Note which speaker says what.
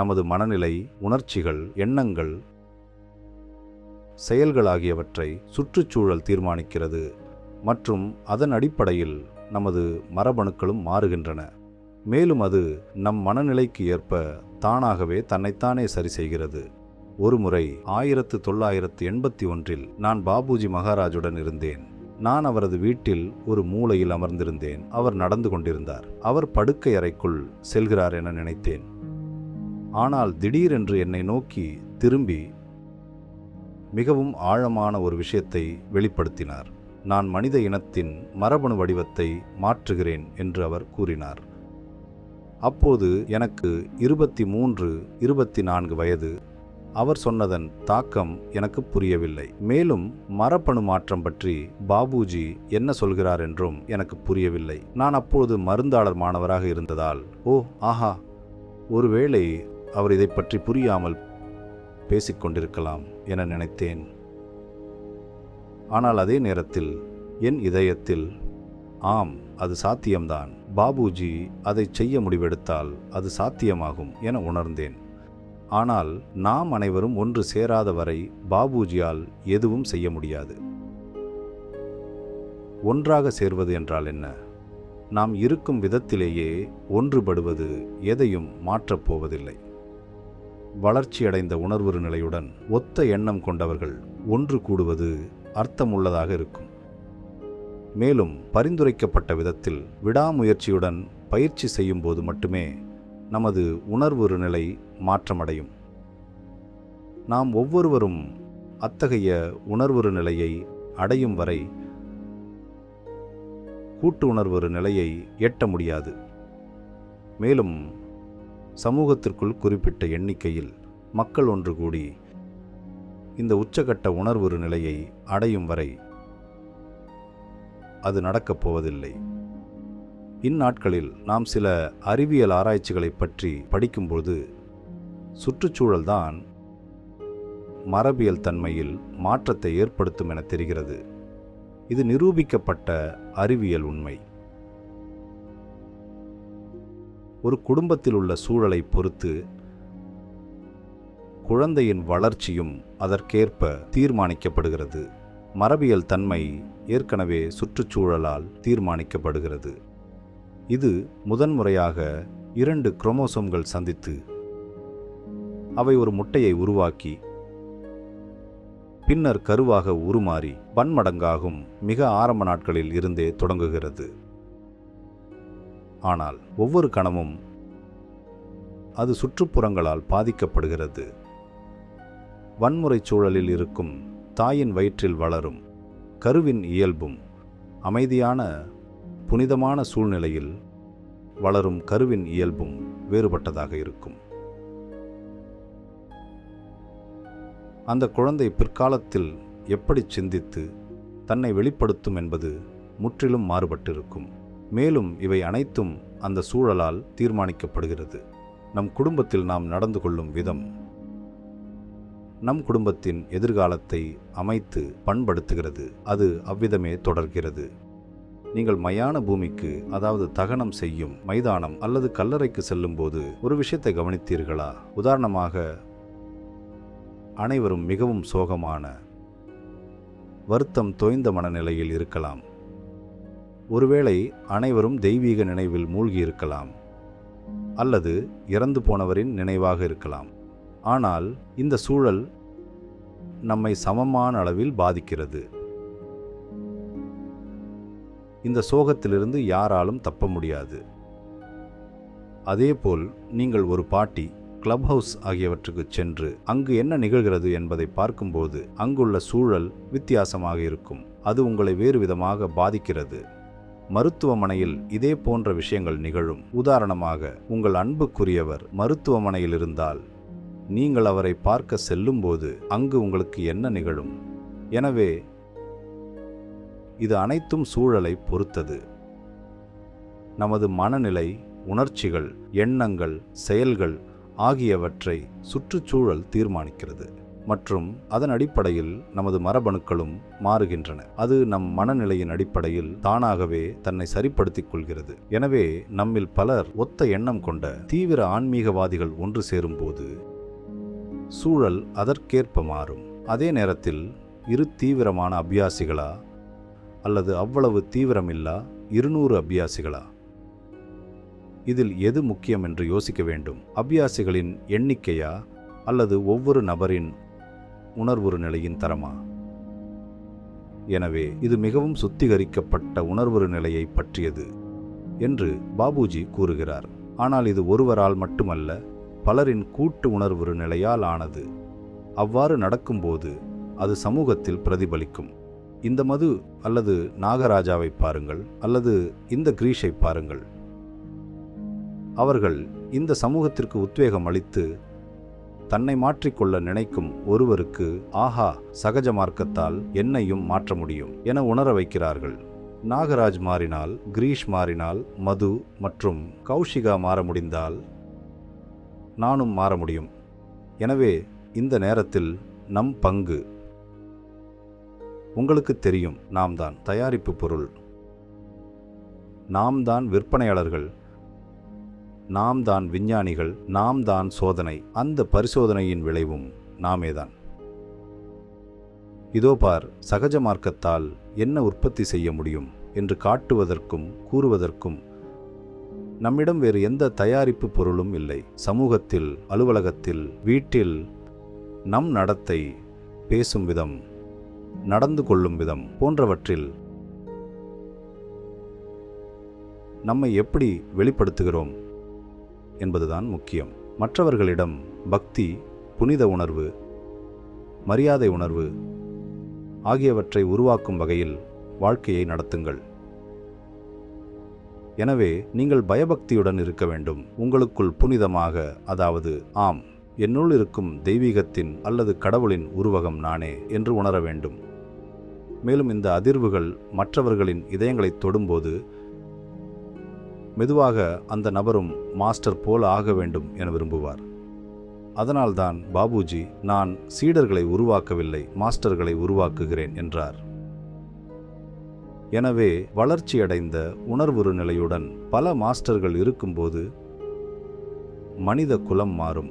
Speaker 1: நமது மனநிலை உணர்ச்சிகள் எண்ணங்கள் செயல்கள் ஆகியவற்றை சுற்றுச்சூழல் தீர்மானிக்கிறது மற்றும் அதன் அடிப்படையில் நமது மரபணுக்களும் மாறுகின்றன. மேலும் அது நம் மனநிலைக்கு ஏற்ப தானாகவே தன்னைத்தானே சரி செய்கிறது. ஒருமுறை ஆயிரத்து தொள்ளாயிரத்து எண்பத்தி ஒன்றில் நான் பாபுஜி மகாராஜுடன் இருந்தேன். நான் அவரது வீட்டில் ஒரு மூலையில் அமர்ந்திருந்தேன். அவர் நடந்து கொண்டிருந்தார். அவர் படுக்கை அறைக்குள் செல்கிறார் என நினைத்தேன். ஆனால் திடீரென்று என்னை நோக்கி திரும்பி மிகவும் ஆழமான ஒரு விஷயத்தை வெளிப்படுத்தினார். நான் மனித இனத்தின் மரபணு வடிவத்தை மாற்றுகிறேன் என்று அவர் கூறினார். அப்போது எனக்கு இருபத்தி மூன்று இருபத்தி நான்கு வயது. அவர் சொன்னதன் தாக்கம் எனக்கு புரியவில்லை. மேலும் மரபணு மாற்றம் பற்றி பாபுஜி என்ன சொல்கிறார் என்றும் எனக்கு புரியவில்லை. நான் அப்போது மருந்தாளர் மாணவராக இருந்ததால் ஓ ஆஹா! ஒருவேளை அவர் இதை பற்றி புரியாமல் பேசிக்கொண்டிருக்கலாம் என நினைத்தேன். ஆனால் அதே நேரத்தில் என் இதயத்தில் ஆம் அது சாத்தியம்தான். பாபுஜி அதை செய்ய முடிவெடுத்தால் அது சாத்தியமாகும் என உணர்ந்தேன். ஆனால் நாம் அனைவரும் ஒன்று சேராத வரை பாபுஜியால் எதுவும் செய்ய முடியாது. ஒன்றாக சேர்வது என்றால் என்ன? நாம் இருக்கும் விதத்திலேயே ஒன்றுபடுவது எதையும் மாற்றப் போவதில்லை. வளர்ச்சியடைந்த உணர்வு நிலையுடன் ஒத்த எண்ணம் கொண்டவர்கள் ஒன்று கூடுவது அர்த்தமுள்ளதாக இருக்கும். மேலும் பரிந்துரைக்கப்பட்ட விதத்தில் விடாமுயற்சியுடன் பயிற்சி செய்யும்போது மட்டுமே நமது உணர்வு நிலை மாற்றமடையும். நாம் ஒவ்வொருவரும் அத்தகைய உணர்வு நிலையை அடையும் வரை கூட்டு உணர்வு நிலையை எட்ட முடியாது. மேலும் சமூகத்திற்குள் குறிப்பிட்ட எண்ணிக்கையில் மக்கள் ஒன்று கூடி இந்த உச்சகட்ட உணர்வு நிலையை அடையும் வரை அது நடக்கப் போவதில்லை. இந்நாட்களில் நாம் சில அறிவியல் ஆராய்ச்சிகளை பற்றி படிக்கும்போது சுற்றுச்சூழல்தான் மரபியல் தன்மையில் மாற்றத்தை ஏற்படுத்தும் என தெரிகிறது. இது நிரூபிக்கப்பட்ட அறிவியல் உண்மை. ஒரு குடும்பத்தில் உள்ள சூழலை பொறுத்து குழந்தையின் வளர்ச்சியும் அதற்கேற்ப தீர்மானிக்கப்படுகிறது. மரபியல் தன்மை ஏற்கனவே சுற்றுச்சூழலால் தீர்மானிக்கப்படுகிறது. இது முதன்முறையாக இரண்டு குரோமோசோம்கள் சந்தித்து அவை ஒரு முட்டையை உருவாக்கி பின்னர் கருவாக உருமாறி பன்மடங்காகும் மிக ஆரம்ப நாட்களில் இருந்தே தொடங்குகிறது. ஆனால் ஒவ்வொரு கணமும் அது சுற்றுப்புறங்களால் பாதிக்கப்படுகிறது. வன்முறை சூழலில் இருக்கும் தாயின் வயிற்றில் வளரும் கருவின் இயல்பும் அமைதியான புனிதமான சூழ்நிலையில் வளரும் கருவின் இயல்பும் வேறுபட்டதாக இருக்கும். அந்த குழந்தை பிற்காலத்தில் எப்படி சிந்தித்து தன்னை வெளிப்படுத்தும் என்பது முற்றிலும் மாறுபட்டிருக்கும். மேலும் இவை அனைத்தும் அந்த சூழலால் தீர்மானிக்கப்படுகிறது. நம் குடும்பத்தில் நாம் நடந்து கொள்ளும் விதம் நம் குடும்பத்தின் எதிர்காலத்தை அமைத்து பண்படுத்துகிறது. அது அவ்விதமே தொடர்கிறது. நீங்கள் மயான பூமிக்கு அதாவது தகனம் செய்யும் மைதானம் அல்லது கல்லறைக்கு செல்லும்போது ஒரு விஷயத்தை கவனித்தீர்களா? உதாரணமாக அனைவரும் மிகவும் சோகமான வருத்தம் தோய்ந்த மனநிலையில் இருக்கலாம். ஒருவேளை அனைவரும் தெய்வீக நினைவில் மூழ்கி இருக்கலாம் அல்லது இறந்து போனவரின் நினைவாக இருக்கலாம். ஆனால் இந்த சூழல் நம்மை சமமான அளவில் பாதிக்கிறது. இந்த சோகத்திலிருந்து யாராலும் தப்ப முடியாது. அதேபோல் நீங்கள் ஒரு பாட்டி கிளப் ஹவுஸ் ஆகியவற்றுக்கு சென்று அங்கு என்ன நிகழ்கிறது என்பதை பார்க்கும்போது அங்குள்ள சூழல் வித்தியாசமாக இருக்கும். அது உங்களை வேறு விதமாக பாதிக்கிறது. மருத்துவமனையில் இதே போன்ற விஷயங்கள் நிகழும். உதாரணமாக உங்கள் அன்புக்குரியவர் மருத்துவமனையில் இருந்தால் நீங்கள் அவரை பார்க்க செல்லும்போது அங்கு உங்களுக்கு என்ன நிகழும்? எனவே இது அனைத்தும் சூழலை பொறுத்தது. நமது மனநிலை உணர்ச்சிகள் எண்ணங்கள் செயல்கள் ஆகியவற்றை சுற்றுச்சூழல் தீர்மானிக்கிறது. மற்றும் அதன் அடிப்படையில் நமது மரபணுக்களும் மாறுகின்றன. அது நம் மனநிலையின் அடிப்படையில் தானாகவே தன்னை சரிப்படுத்திக் கொள்கிறது எனவே நம்மில் பலர் ஒத்த எண்ணம் கொண்ட தீவிர ஆன்மீகவாதிகள் ஒன்று சேரும்போது சூழல் அதற்கேற்ப மாறும். அதே நேரத்தில் இரு தீவிரமான அபியாசிகளா அல்லது அவ்வளவு தீவிரமில்லா இருநூறு அபியாசிகளா? இதில் எது முக்கியம் என்று யோசிக்க வேண்டும். அபியாசிகளின் எண்ணிக்கையா அல்லது ஒவ்வொரு நபரின் உணர்வுறு நிலையின் தரமா? எனவே இது மிகவும் சுத்திகரிக்கப்பட்ட உணர்வுறு நிலையை பற்றியது என்று பாபுஜி கூறுகிறார். ஆனால் இது ஒருவரால் மட்டுமல்ல பலரின் கூட்டு உணர்வுறு நிலையால் ஆனது. அவ்வாறு நடக்கும்போது அது சமூகத்தில் பிரதிபலிக்கும். இந்த மது அல்லது நாகராஜாவை பாருங்கள் அல்லது இந்த கிரீஷை பாருங்கள். அவர்கள் இந்த சமூகத்திற்கு உத்வேகம் அளித்து தன்னை மாற்றிக்கொள்ள நினைக்கும் ஒருவருக்கு ஆஹா சகஜ மார்க்கத்தால் என்னையும் மாற்ற முடியும் என உணர வைக்கிறார்கள். நாகராஜ் மாறினால் கிரீஷ் மாறினால் மது மற்றும் கௌஷிகா மாற முடிந்தால் நானும் மாற முடியும். எனவே இந்த நேரத்தில் நம் பங்கு உங்களுக்கு தெரியும் நாம் தான் தயாரிப்பு பொருள். நாம் தான் விற்பனையாளர்கள். நாம் தான் விஞ்ஞானிகள் நாம் தான் சோதனை. அந்த பரிசோதனையின் விளைவும் நாமேதான். இதோ பார் சகஜ மார்க்கத்தால் என்ன உற்பத்தி செய்ய முடியும் என்று காட்டுவதற்கும் கூறுவதற்கும் நம்மிடம் வேறு எந்த தயாரிப்பு பொருளும் இல்லை. சமூகத்தில் அலுவலகத்தில் வீட்டில் நம் நடத்தை பேசும் விதம் நடந்து கொள்ளும் விதம் போன்றவற்றில் நம்மை எப்படி வெளிப்படுத்துகிறோம்? என்பதுதான் முக்கியம். மற்றவர்களிடம் பக்தி புனித உணர்வு மரியாதை உணர்வு ஆகியவற்றை உருவாக்கும் வகையில் வாழ்க்கையை நடத்துங்கள். எனவே நீங்கள் பயபக்தியுடன் இருக்க வேண்டும். உங்களுக்குள் புனிதமாக அதாவது ஆம் என்னுள் இருக்கும் தெய்வீகத்தின் அல்லது கடவுளின் உருவகம் நானே என்று உணர வேண்டும். மேலும் இந்த அதிர்வுகள் மற்றவர்களின் இதயங்களை தொடும்போது மெதுவாக அந்த நபரும் மாஸ்டர் போல ஆக வேண்டும் என விரும்புவார். அதனால்தான் பாபுஜி நான் சீடர்களை உருவாக்கவில்லை மாஸ்டர்களை உருவாக்குகிறேன் என்றார். எனவே வளர்ச்சியடைந்த உணர்வுறு நிலையுடன் பல மாஸ்டர்கள் இருக்கும்போது மனித குலம் மாறும்.